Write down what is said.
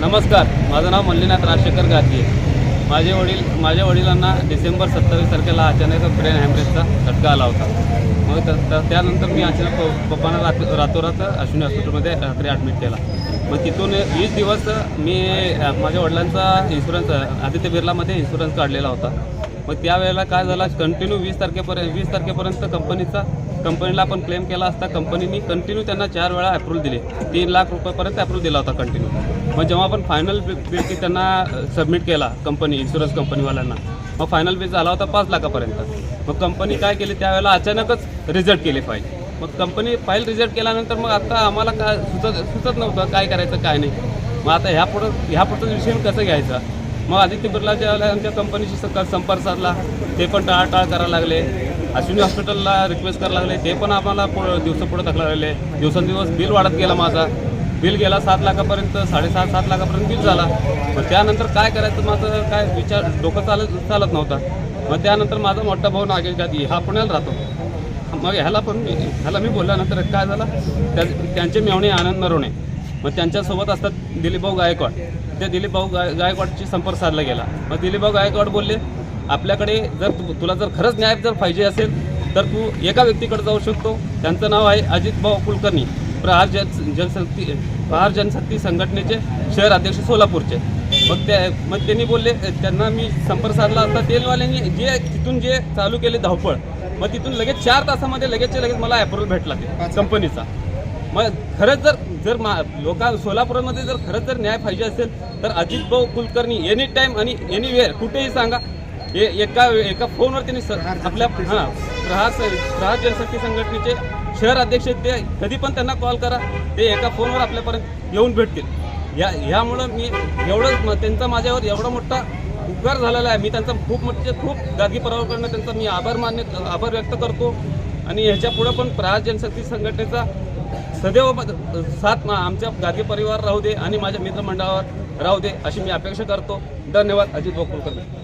नमस्कार माझं नाव मल्लीनाथ राजशेखर गादगे माझे वडील माझ्या वडिलांना डिसेंबर सत्तावीस तारखेला अचानक ब्रेन हॅमरेजचा झटका आला होता. मग त- त्यानंतर मी अचानक प- पप्पांना रात रातोरात अश्विनी हॉस्पिटलमध्ये रात्री ॲडमिट केला. मग तिथून वीस दिवस मी माझ्या वडिलांचा इन्शुरन्स आदित्य बिर्लामध्ये इन्शुरन्स काढलेला होता. मग त्यावेळेला काय झालं कंटिन्यू वीस तारखेपर्यंत वीस तारखेपर्यंत कंपनीचा कंपनीला आपण क्लेम केला असता. कंपनीने कंटिन्यू त्यांना चार वेळा अप्रूव्हल दिले. तीन लाख रुपयापर्यंत अप्रूव्ह दिला होता कंटिन्यू मग जेव्हा आपण फायनल बिल त्यांना सबमिट केला कंपनी इन्शुरन्स कंपनीवाल्यांना मग फायनल बिल झाला होता पाच लाखापर्यंत. मग कंपनी काय केली? त्यावेळेला अचानकच रिझल्ट केले फाईल मग कंपनी फाईल रिझल्ट केल्यानंतर मग आता आम्हाला काय सुचत सुचत नव्हतं काय करायचं काय नाही. मग आता ह्या पुढं ह्या पुढचं विषय कसं घ्यायचा? मग आदित्य बिर्लाच्या आमच्या कंपनीशी सकाळ संपर्क साधला. ते पण टाळाटाळ करायला लागले. अश्विनी हॉस्पिटलला रिक्वेस्ट करायला लागले. ते पण आम्हाला पुढं दिवसापुढं टाकला लागले. दिवसेंदिवस बिल वाढत गेला माझा. बिल गेला सात लाखापर्यंत साडेसात सात लाखापर्यंत बिल झाला. मग त्यानंतर काय करायचं? माझं काय विचार डोकं चालत चालत नव्हता. मग त्यानंतर माझा मोठा भाऊ नागेश गादी हा पुण्याला राहतो. मग ह्याला पण ह्याला मी बोलल्यानंतर काय झाला? त्या त्यांचे मेवणे आनंद नरवणे मग त्यांच्यासोबत असतात दिलीपभाऊ गायकवाड. त्या दिलीपभाऊ गाय गायकवाडची संपर्क साधला गेला. मग दिलीपभाऊ गायकवाड बोलले आपल्याकडे जर तु- तुला जर खरंच न्याय जर पाहिजे असेल तर तू एका व्यक्तीकडे जाऊ शकतो. त्यांचं नाव आहे अजित भाऊ कुलकर्णी. प्रहार जन जनशक्ती प्रहार जनशक्ती संघटनेचे शहर अध्यक्ष सोलापूरचे. मग त्या मग त्यांनी बोलले त्यांना मी संपर्क साधला असता तेलवाल्यांनी जे तिथून जे चालू केले धावपळ मग तिथून लगेच चार तासामध्ये लगेचच्या लगेच मला अप्रुव्हल भेटला ते कंपनीचा. मग खरंच जर जर मा लोका सोलापूरमध्ये जर खरंच जर न्याय पाहिजे असेल तर अजित भाऊ कुलकर्णी एनी टाईम आणि एनी वेअर कुठेही सांगा. ए एका एका फोनवर त्यांनी आपल्या हां प्रहार प्रहार जनशक्ती संघटनेचे शहर अध्यक्ष आहेत ते कधी पण त्यांना कॉल करा. ते एका फोनवर आपल्यापर्यंत येऊन भेटतील. या ह्यामुळं मी एवढं म- त्यांचा माझ्यावर एवढा मोठा उपकार झालेला आहे. मी त्यांचा खूप म्हणजे खूप गादगी परिवाराकडनं त्यांचा मी आभार मान्य आभार व्यक्त करतो. आणि ह्याच्या पुढं पण प्रहार जनशक्ती संघटनेचा सदैव साथ आमच्या गादगे परिवार राहू दे आणि माझ्या मित्रमंडळावर राहू दे अशी मी अपेक्षा करतो. धन्यवाद अजित गोकुलकर्णी